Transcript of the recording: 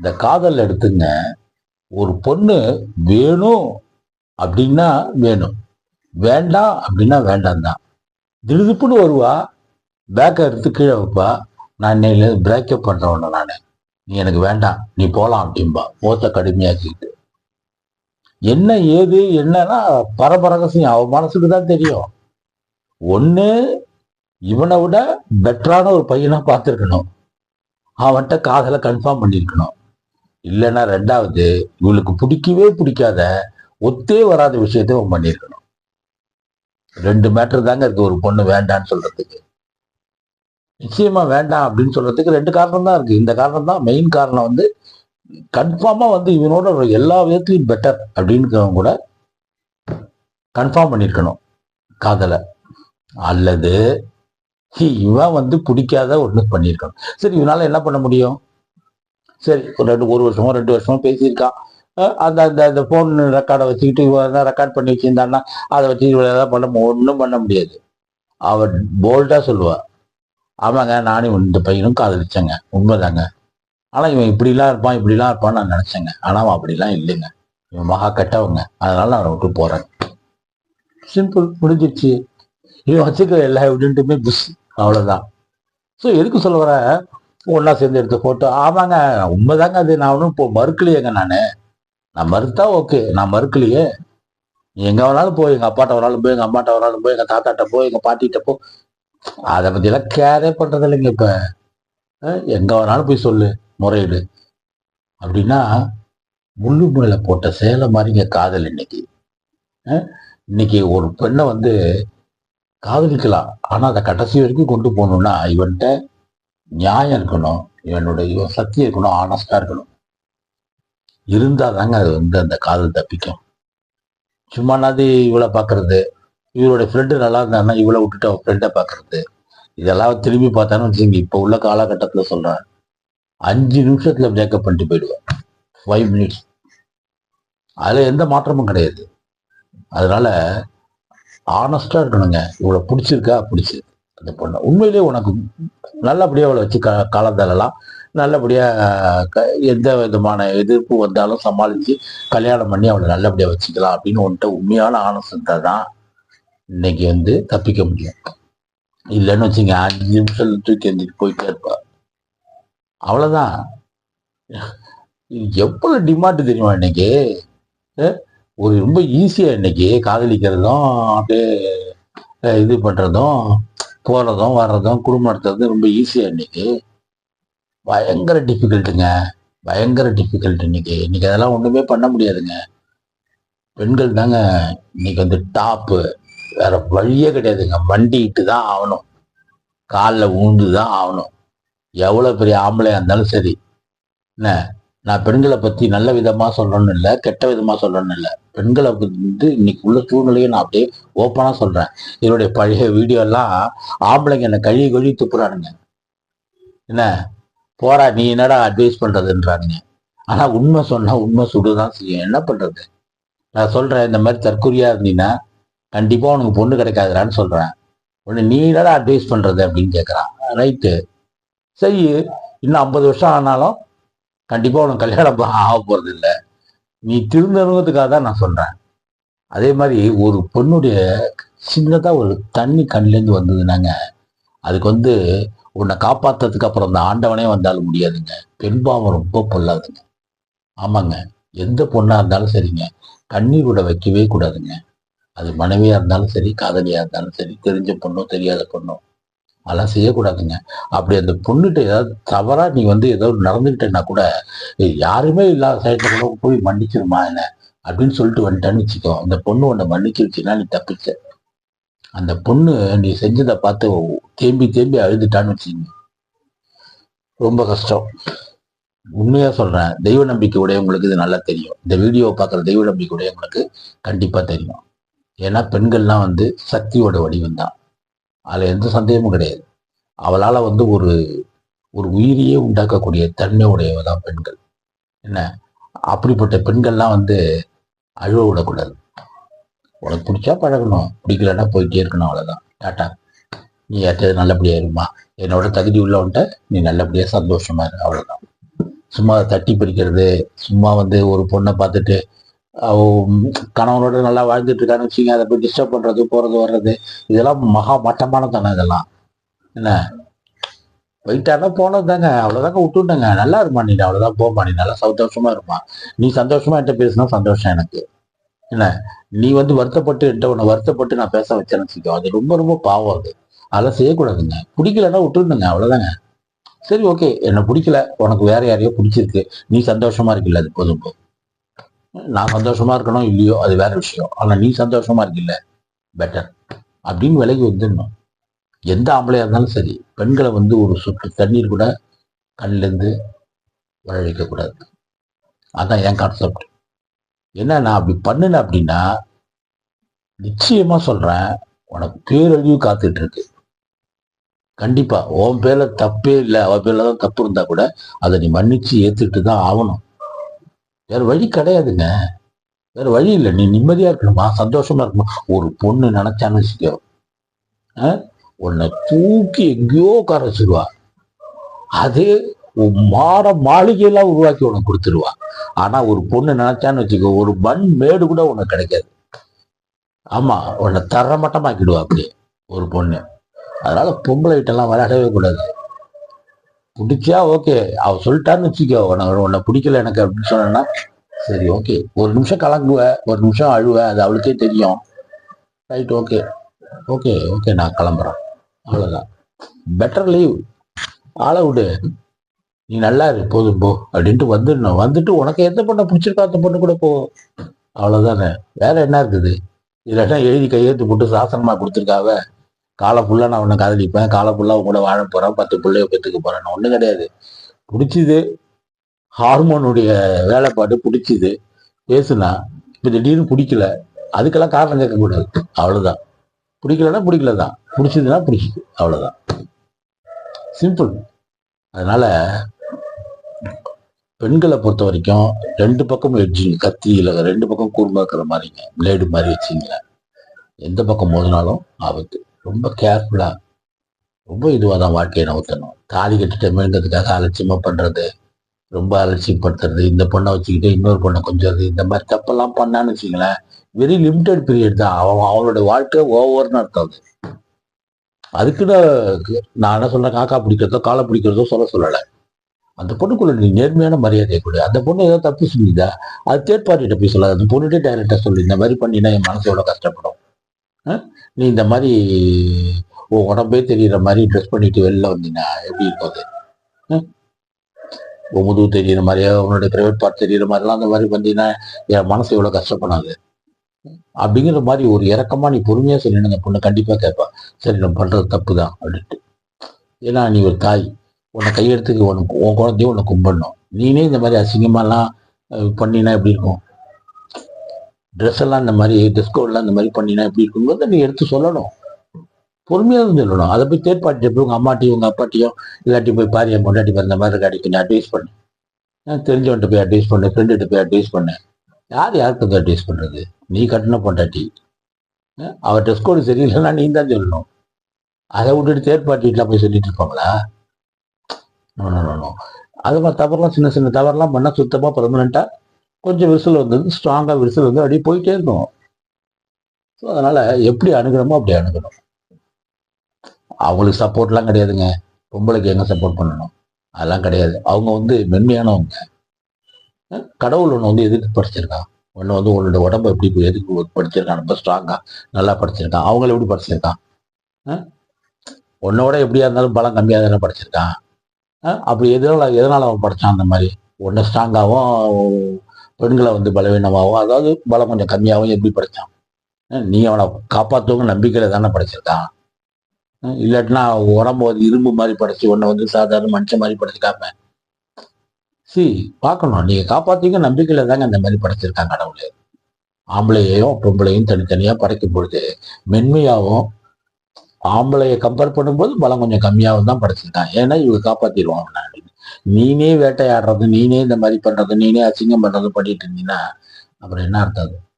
இந்த காதல் எடுத்துங்க. ஒரு பொண்ணு வேணும் அப்படின்னா வேணும். வேண்டாம் அப்படின்னா வேண்டாம் தான் திடுதுப்புன்னு வருவா பேக்கை எடுத்து கீழே வைப்பா நான் இன்னையில பிரேக்கப் பண்ணுறவன நான். நீ எனக்கு வேண்டாம் நீ போகலாம் அப்படின்பா மோத்த கடுமையாக்கிட்டு என்ன ஏது என்னன்னா பரபரகசியம். அவன் மனசுக்கு தான் தெரியும். ஒன்று இவனை விட பெட்டரான ஒரு பையனாக பார்த்துருக்கணும். அவன்கிட்ட காதலை கன்ஃபார்ம் பண்ணியிருக்கணும் இல்லைன்னா ரெண்டாவது இவளுக்கு பிடிக்கவே பிடிக்காத ஒத்தே வராத விஷயத்தை அவன் பண்ணியிருக்கணும். ரெண்டு மேட்டர் தாங்க இருக்கு. ஒரு பொண்ணு வேண்டான்னு சொல்றதுக்கு. நிச்சயமா வேண்டாம் அப்படின்னு சொல்றதுக்கு ரெண்டு காரணம் தான் இருக்கு. இந்த காரணம் தான் மெயின் காரணம் வந்து கன்ஃபார்மா வந்து இவனோட எல்லா விதத்திலையும் பெட்டர் அப்படின்னு கூட கன்ஃபார்ம் பண்ணியிருக்கணும். காதலை. அல்லது இவன் வந்து பிடிக்காத ஒன்று பண்ணியிருக்கணும். சரி இவனால என்ன பண்ண முடியும்? சரி ஒரு ரெண்டு ஒரு வருஷமோ ரெண்டு வருஷமோ பேசியிருக்கான். அந்த அந்த அந்த ஃபோன் ரெக்கார்டை வச்சுக்கிட்டு இவன் ரெக்கார்ட் பண்ணி வச்சிருந்தான்னா அதை வச்சு இவ்வளோ ஏதாவது பண்ண ஒன்றும் பண்ண முடியாது. அவன் போல்டாக சொல்லுவாள் ஆமாங்க நானும் இந்த பையனும் காதலிச்சேங்க. உண்மைதாங்க. ஆனால் இவன் இப்படிலாம் இருப்பான் இப்படிலாம் இருப்பான்னு நான் நினச்சேங்க. ஆனால் அவன் அப்படிலாம் இல்லைங்க. இவன் மகா கெட்டவங்க. அதனால நான் அவரை விட்டு போகிறேன் சிம்பிள் முடிஞ்சிருச்சு இவன் வச்சுக்கிற எல்லா எவிடென்ட்டுமே புஷ். அவ்வளோதான் ஸோ எதுக்கு சொல்ல வர? ஒன்றா சேர்ந்து எடுத்த ஃபோட்டோ ஆமாங்க உண்மைதாங்க அது. நான் ஒன்றும் இப்போ மறுக்கலையேங்க நான். நான் மறுத்தா ஓகே நான் மறுக்கலையே. எங்கே வேணாலும் போய் எங்கள் அப்பாட்ட வேணாலும் போய் எங்கள் அம்மாட்ட வராலும் போய் எங்கள் தாத்தாட்ட போய் எங்கள் பாட்டிகிட்ட போ. அதை பற்றிலாம் கேரே பண்ணுறது இல்லைங்க இப்போ. எங்கே வேணாலும் போய் சொல்லு முறையீடு. அப்படின்னா முள்ளு முறையில் போட்ட சேலை மாதிரிங்க காதல் இன்னைக்கு. இன்னைக்கு ஒரு பெண்ணை வந்து காதலிக்கலாம். ஆனால் அதை கடைசி வரைக்கும் கொண்டு போகணுன்னா இவன்கிட்ட நியாயம் இருக்கணும் இவனோட இவன் சத்தியம் இருக்கணும் ஆனஸ்டா இருக்கணும் இருந்தால் தாங்க அது வந்து அந்த காதல் தப்பிக்கும். சும்மா நாதி இவளை பார்க்கறது? இவரோட ஃப்ரெண்டு நல்லா இருந்தான்னா இவளை விட்டுட்டு அவன் ஃப்ரெண்டை பார்க்கறது. இதெல்லாம் திரும்பி பார்த்தான்னு வச்சுங்க இப்போ உள்ள காலகட்டத்தில் சொல்கிறேன் அஞ்சு நிமிஷத்தில் பிரேக்கப் பண்ணிட்டு போயிடுவேன். ஃபைவ் மினிட்ஸ் அதில் எந்த மாற்றமும் கிடையாது. அதனால ஆனஸ்டாக இருக்கணுங்க. இவளை பிடிச்சிருக்கா? பிடிச்சிருக்கு. அந்த பொண்ணை. உண்மையிலேயே உனக்கு நல்லபடியாக அவளை வச்சு க காலத்தாலலாம் நல்லபடியாக க- எந்த விதமான எதிர்ப்பு வந்தாலும் சமாளித்து கல்யாணம் பண்ணி அவளை நல்லபடியாக வச்சுக்கலாம் அப்படின்னு உன்ட்ட உண்மையான ஆனஸ்டா தான் இன்னைக்கு வந்து தப்பிக்க முடியும். இல்லைன்னு வச்சுங்க அஞ்சு நிமிஷம் தூக்கி எந்திரிட்டு போயிட்டே இருப்பா. அவ்வளோதான் எவ்வளோ டிமாண்டு டிமாண்ட் தெரியுமா இன்னைக்கு? ஒரு ரொம்ப ஈஸியாக இன்னைக்கு காதலிக்கிறதும் அப்படியே இது பண்ணுறதும் போகிறதும் வர்றதும் குடும்பம் நடத்துறது ரொம்ப ஈஸியாக இன்னைக்கு. பயங்கர டிஃபிகல்ட்டுங்க பயங்கர டிஃபிகல்ட் இன்னைக்கு. இன்னைக்கு அதெல்லாம் ஒன்றுமே பண்ண முடியாதுங்க. பெண்கள் தாங்க இன்னைக்கு வந்து டாப்பு வேற வழியே கிடையாதுங்க. மண்டிட்டு தான் ஆகணும். காலில் ஊந்து தான் ஆகணும். எவ்வளோ பெரிய ஆம்பளையாக இருந்தாலும் சரி. என்ன? நான் பெண்களை பத்தி நல்ல விதமா சொல்லணும்னு இல்லை கெட்ட விதமா சொல்லணும்னு இல்லை. பெண்களை வந்து இன்னைக்கு உள்ள சூழ்நிலையை நான் அப்படியே ஓப்பனா சொல்றேன். என்னுடைய பழைய வீடியோலாம் ஆம்பளைங்க என்னை கழுவி கழுவி துப்புறானுங்க. என்ன? போறா நீ என்னடா அட்வைஸ் பண்றதுன்றானுங்க. ஆனால் உண்மை சொன்னால் உண்மை சுடுதான் செய்யும். என்ன பண்றது? நான் சொல்றேன் இந்த மாதிரி தற்கொலையா இருந்தீங்கன்னா கண்டிப்பாக உனக்கு பொண்ணு கிடைக்காதுடான்னு சொல்றேன். ஒன்று நீ என்னடா அட்வைஸ் பண்றது அப்படின்னு கேட்குறான் ரைட்டு சரி இன்னும் ஐம்பது வருஷம் ஆனாலும் கண்டிப்பாக உனக்கு கல்யாணம் ஆக போகிறது இல்லை நீ திருந்தணுங்கிறதுக்காக தான் நான் சொல்கிறேன் அதே மாதிரி ஒரு பொண்ணுடைய சின்னதாக ஒரு தண்ணி கண்ணிலேருந்து வந்ததுனாங்க அதுக்கு வந்து உன்னை காப்பாற்றுறதுக்கு அப்புறம் அந்த ஆண்டவனே வந்தாலும் முடியாதுங்க. பெண் பாவம் ரொம்ப பொல்லாதுங்க. ஆமாங்க. எந்த பொண்ணாக இருந்தாலும் சரிங்க. கண்ணீர் விட வைக்கவே கூடாதுங்க. அது மனைவியாக இருந்தாலும் சரி காதலியாக இருந்தாலும் சரி தெரிஞ்ச பொண்ணோ தெரியாத பொண்ணோ. அதெல்லாம் செய்யக்கூடாதுங்க. அப்படி அந்த பொண்ணுகிட்ட ஏதாவது தவறாக நீ வந்து ஏதோ நடந்துக்கிட்டேன்னா கூட யாருமே இல்லாத சைட்டில் கூட போய் மன்னிச்சிருமா என்ன? அப்படின்னு சொல்லிட்டு வந்துட்டான்னு வச்சுக்கோ. அந்த பொண்ணு உன்னை மன்னிச்சிருச்சுன்னா நீ தப்பிச்ச. அந்த பொண்ணு நீ செஞ்சதை பார்த்து தேம்பி தேம்பி அழுதுட்டான்னு வச்சுக்கோங்க. ரொம்ப கஷ்டம். உண்மையாக சொல்கிறேன் தெய்வ நம்பிக்கை உடையவங்களுக்கு இது நல்லா தெரியும். இந்த வீடியோவை பார்க்குற தெய்வ நம்பிக்கை உடையவங்களுக்கு கண்டிப்பாக தெரியும். ஏன்னா பெண்கள்லாம் வந்து சக்தியோட வடிவம் தான் அதில் எந்த சந்தேகமும் கிடையாது. அவளால வந்து ஒரு ஒரு உயிரியே உண்டாக்கக்கூடிய தன்மை உடையவ தான் பெண்கள். என்ன? அப்படிப்பட்ட பெண்கள்லாம் வந்து அழுவ விடக்கூடாது. உனக்கு பிடிச்சா பழகணும். பிடிக்கலன்னா போயிட்டே இருக்கணும் அவ்வளோதான் டாட்டா நீ யார்கிட்டயாவது நல்லபடியாக இருமா என்னோட தகுதி உள்ளவன்ட்ட நீ நல்லபடியாக சந்தோஷமா இரு. அவ்வளோதான் சும்மா தட்டி பிரிக்கிறது சும்மா வந்து ஒரு பொண்ணை பார்த்துட்டு கணவனோட நல்லா வாழ்ந்துட்டு இருக்கான்னு வச்சுங்க அதை போய் டிஸ்டர்ப் பண்றது போறது வர்றது இதெல்லாம் மகா மட்டமான தானே இதெல்லாம். என்ன? போயிட்டானா போனது தாங்க. அவ்வளோதாங்க விட்டுட்டேங்க. நல்லா இருமா நீ? அவ்வளோதான் போமா நீ. நல்லா சந்தோஷமா இருப்பான் நீ சந்தோஷமா என்கிட்ட பேசினா சந்தோஷம் எனக்கு. என்ன? நீ வந்து வருத்தப்பட்டு என்கிட்ட உன்னை வருத்தப்பட்டு நான் பேச வச்சேன்னு வச்சுக்கோ. அது ரொம்ப ரொம்ப பாவம் அது. அதெல்லாம் செய்யக்கூடாதுங்க. பிடிக்கலன்னா விட்டுருந்துங்க அவ்வளோதாங்க சரி ஓகே. என்னை பிடிக்கல. உனக்கு வேற யாரையோ பிடிச்சிருக்கு. நீ சந்தோஷமா இருக்குல்ல அது போதும் போ. நான் சந்தோஷமா இருக்கணும் இல்லையோ அது வேற விஷயம். ஆனா நீ சந்தோஷமா இருக்கில்ல? பெட்டர் அப்படின்னு விலகி வந்துடணும். எந்த ஆம்பளையா இருந்தாலும் சரி பெண்களை வந்து ஒரு சொட்டு தண்ணீர் கூட கண்ணிலேருந்து இருந்து கூடாது. அதான் என் கான்செப்ட் என்ன நான் அப்படி பண்ணுனேன் அப்படின்னா நிச்சயமா சொல்றேன் உனக்கு பேரழிவு காத்துட்டு இருக்கு. கண்டிப்பா உன் பேர்ல தப்பே இல்லை. அவன் பேர்ல தான் தப்பு இருந்தா கூட அதை நீ மன்னிச்சு ஏத்துட்டு தான் ஆகணும். வேற வழி கிடையாதுங்க வேற வழி இல்லை. நீ நிம்மதியா இருக்கணுமா? சந்தோஷமா இருக்கணுமா? ஒரு பொண்ணு நினைச்சான்னு வச்சுக்கோ. ஆ? உன்னை தூக்கி எங்கேயோ உட்கார வச்சிருவா. அது மாட மாளிகையெல்லாம் உருவாக்கி உனக்கு கொடுத்துருவா. ஆனா ஒரு பொண்ணு நினைச்சான்னு வச்சுக்கோ ஒரு மண் மேடு கூட உனக்கு கிடைக்காது. ஆமா உன்னை தரமட்டமாக்கிடுவா அப்படியே ஒரு பொண்ணு. அதனால பொம்பளை வீட்டெல்லாம் விளையாடவே கூடாது. பிடிச்சா ஓகே அவ சொல்லிட்டான்னு வச்சுக்கோ உனக்கு உன்னை பிடிக்கல எனக்கு அப்படின்னு சொன்னா சரி ஓகே ஒரு நிமிஷம் கலங்குவ ஒரு நிமிஷம் அழுவ அது அவளுக்கே தெரியும். ரைட் ஓகே ஓகே ஓகே நான் கிளம்புறேன். அவ்வளோதான் பெட்டர் லீவ் ஆளை விடு. நீ நல்லா இரு போதும் போ அப்படின்ட்டு வந்துடணும். வந்துட்டு உனக்கு எந்த பொண்ணை பிடிச்சிருக்கா அந்த பொண்ணு கூட போ. அவ்வளோதானே வேற என்ன இருக்குது? இல்லைன்னா எழுதி கையெழுத்து போட்டு சாசனமாக கொடுத்துருக்காவ. காலை ஃபுல்லாக நான் உன்னை காதலிப்பேன். காலை ஃபுல்லாக கூட வாழ போகிறேன் பத்து பிள்ளைய பெற்றுக்க போகிறேன்னு ஒன்றும் கிடையாது. பிடிச்சிது. ஹார்மோனுடைய வேலைப்பாடு பிடிச்சிது. பேசுனா இப்போ திடீர்னு பிடிக்கல. அதுக்கெல்லாம் காரணம் கேட்கக்கூடாது. அவ்வளோதான் பிடிக்கலன்னா பிடிக்கல தான் பிடிச்சதுன்னா பிடிச்சிது. அவ்வளோதான் சிம்பிள் அதனால் பெண்களை பொறுத்த வரைக்கும் ரெண்டு பக்கம் எட்ஜிங் கத்தியில் ரெண்டு பக்கம் கூர்மா இருக்கிற மாதிரிங்க. பிளேடு மாதிரி வச்சிங்களேன். எந்த பக்கம் மோதினாலும் ஆபத்து. ரொம்ப கேர்ஃபுல்லாக ரொம்ப இதுவாக தான் வாழ்க்கையை நவுத்தணும். தாலி கட்டிட்டமேங்கிறதுக்காக அலட்சியமாக பண்ணுறது ரொம்ப அலட்சியப்படுத்துறது இந்த பொண்ணை வச்சுக்கிட்டு இன்னொரு பொண்ணை கொஞ்சம் இந்த மாதிரி தப்பெல்லாம் பண்ணான்னு வச்சுங்களேன் வெரி லிமிட்டெட் பீரியட் தான். அவன் அவனோட வாழ்க்கை ஓவர்னு அர்த்தம் அது. அதுக்குன்னு நான் என்ன சொல்கிறேன் காக்கா பிடிக்கிறதோ காலை பிடிக்கிறதோ சொல்ல சொல்லலை. அந்த பொண்ணுக்குள்ள நீ நேர்மையான மரியாதையை கொடு. அந்த பொண்ணு ஏதோ தப்பு செஞ்சுதா? அது தேர்ட் பார்ட்டிகிட்ட போய் சொல்லாது. அந்த பொண்ணுகிட்டே டைரக்டாக சொல்லு. இந்த மாதிரி பண்ணினா என் மனசு எவ்வளோ கஷ்டப்படும்? நீ இந்த மாதிரி உன் உடம்பே தெரியுற மாதிரி ட்ரெஸ் பண்ணிட்டு வெளில வந்தீங்கன்னா எப்படி இருக்கும் அது உன் முதுகு தெரியுற மாதிரியா? உன்னுடைய பிரைவேட் பார்ட் தெரியுற மாதிரிலாம் அந்த மாதிரி வந்தீங்கன்னா என் மனசு எவ்வளோ கஷ்டப்படாது. அப்படிங்கிற மாதிரி ஒரு இறக்கமா நீ பொறுமையாக சொல்லணும் அந்த பொண்ணு கண்டிப்பாக கேட்பா. சரி நம்ம பண்ணுறது தப்பு தான் அப்படின்ட்டு. ஏன்னா நீ ஒரு தாய். உன்னை கையெடுத்துக்கு உனக்கு உன் குழந்தையும் உன்னை கும்பிடணும். நீனே இந்த மாதிரி அசிங்கமாலாம் பண்ணினா எப்படி இருக்கும்? ட்ரெஸ் எல்லாம் இந்த மாதிரி ட்ரெஸ் கோட்லாம் இந்த மாதிரி பண்ணினா எப்படி இருக்குங்கிறத நீ எடுத்து சொல்லணும். பொறுமையாக தான் சொல்லணும். அதை போய் தேர்ட் பார்ட்டி உங்கள் அம்மாட்டையும் உங்கள் அப்பாட்டையும் இல்லாட்டி போய் பாரு என் பொண்டாட்டி பிறந்த மாதிரி கிடைக்கு நீ அட்வைஸ் பண்ணு. நான் தெரிஞ்சவன்ட்ட போய் அட்வைஸ் பண்ணு ஃப்ரெண்டுகிட்ட போய் அட்வைஸ் பண்ணு. யார் யாருக்கு வந்து அட்வைஸ் பண்ணுறது நீ கட்டின பொண்டாட்டி. அஹ், அவ ட்ரெஸ் கோடு சரியில்லைன்னா நீ தான் சொல்லணும். அதை விட்டுட்டு தேர்ட் பார்ட்டிலாம் போய் சொல்லிட்டு இருப்பாங்களா? அது மாதிரி தவறுலாம் சின்ன சின்ன தவறுலாம் பண்ணால் சுத்தமாக பர்மனெண்ட்டாக கொஞ்சம் விரிசல் வந்தது ஸ்ட்ராங்காக விரிசல் வந்து அப்படியே போயிட்டே இருக்கும். ஸோ அதனால் எப்படி அணுகணுமோ அப்படி அணுகணும். அவங்களுக்கு சப்போர்ட்லாம் கிடையாதுங்க. பொம்பளைக்கு எங்கே சப்போர்ட் பண்ணணும்? அதெல்லாம் கிடையாது. அவங்க வந்து மென்மையானவங்க. கடவுள் ஒன்று வந்து எதுக்கு படிச்சிருக்கான் ஒன்று வந்து உன்னோட உடம்பு எப்படி எதுக்கு படிச்சிருக்கான் ரொம்ப ஸ்ட்ராங்காக நல்லா படிச்சிருக்கான் அவங்கள எப்படி படிச்சிருக்கான் உன்னோட எப்படியா இருந்தாலும் பலம் கம்மியாக தானே படிச்சிருக்கான் அப்படி எதனால எதனால் அவன் படித்தான் அந்த மாதிரி? ஒன்று ஸ்ட்ராங்காகவும் பெண்களை வந்து பலவீனமாகவும் அதாவது பலம் கொஞ்சம் கம்மியாகவும் எப்படி படைச்சான்? நீ அவனை காப்பாற்றவங்க நம்பிக்கையில தானே படைச்சிருக்கான்? இல்லாட்டினா உடம்பு வந்து இரும்பு மாதிரி படைச்சி உன்னை வந்து சாதாரண மனுஷன் மாதிரி படைச்சிக்காம சி பார்க்கணும். நீங்கள் காப்பாத்தீங்க நம்பிக்கையில் தாங்க அந்த மாதிரி படைச்சிருக்காங்க கடவுள். ஆம்பளையையும் பொம்பளையும் தனித்தனியாக படைக்கும் பொழுது மென்மையாகவும் ஆம்பளையை கம்பேர் பண்ணும்போது பலம் கொஞ்சம் கம்மியாகவும் தான் படைச்சிருக்கான். ஏன்னா இவங்க காப்பாற்றிடுவான் அப்படின்னு. நீனே வேட்டையாடுறது நீனே இந்த மாதிரி பண்றது நீனே அசிங்கம் பண்றது பண்ணிட்டு இருந்தீங்கன்னா அப்புறம் என்ன அர்த்தம்